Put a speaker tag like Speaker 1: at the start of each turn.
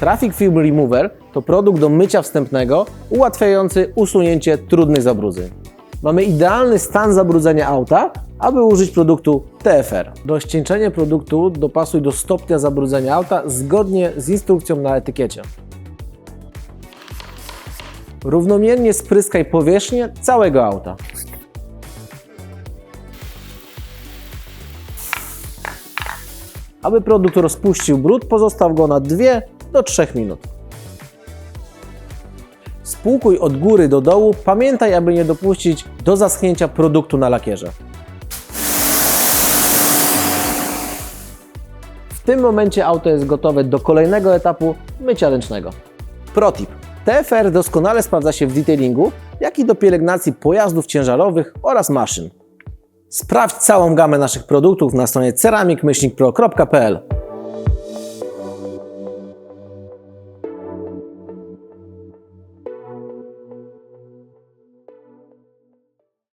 Speaker 1: Traffic Film Remover to produkt do mycia wstępnego ułatwiający usunięcie trudnych zabrudzeń. Mamy idealny stan zabrudzenia auta, aby użyć produktu TFR. Do ścieńczenia produktu dopasuj do stopnia zabrudzenia auta zgodnie z instrukcją na etykiecie. Równomiernie spryskaj powierzchnię całego auta. Aby produkt rozpuścił brud, pozostaw go na 2 do 3 minut. Spłukuj od góry do dołu, pamiętaj, aby nie dopuścić do zaschnięcia produktu na lakierze. W tym momencie auto jest gotowe do kolejnego etapu mycia ręcznego. Protip. TFR doskonale sprawdza się w detailingu, jak i do pielęgnacji pojazdów ciężarowych oraz maszyn. Sprawdź całą gamę naszych produktów na stronie ceramikmyślnikpro.pl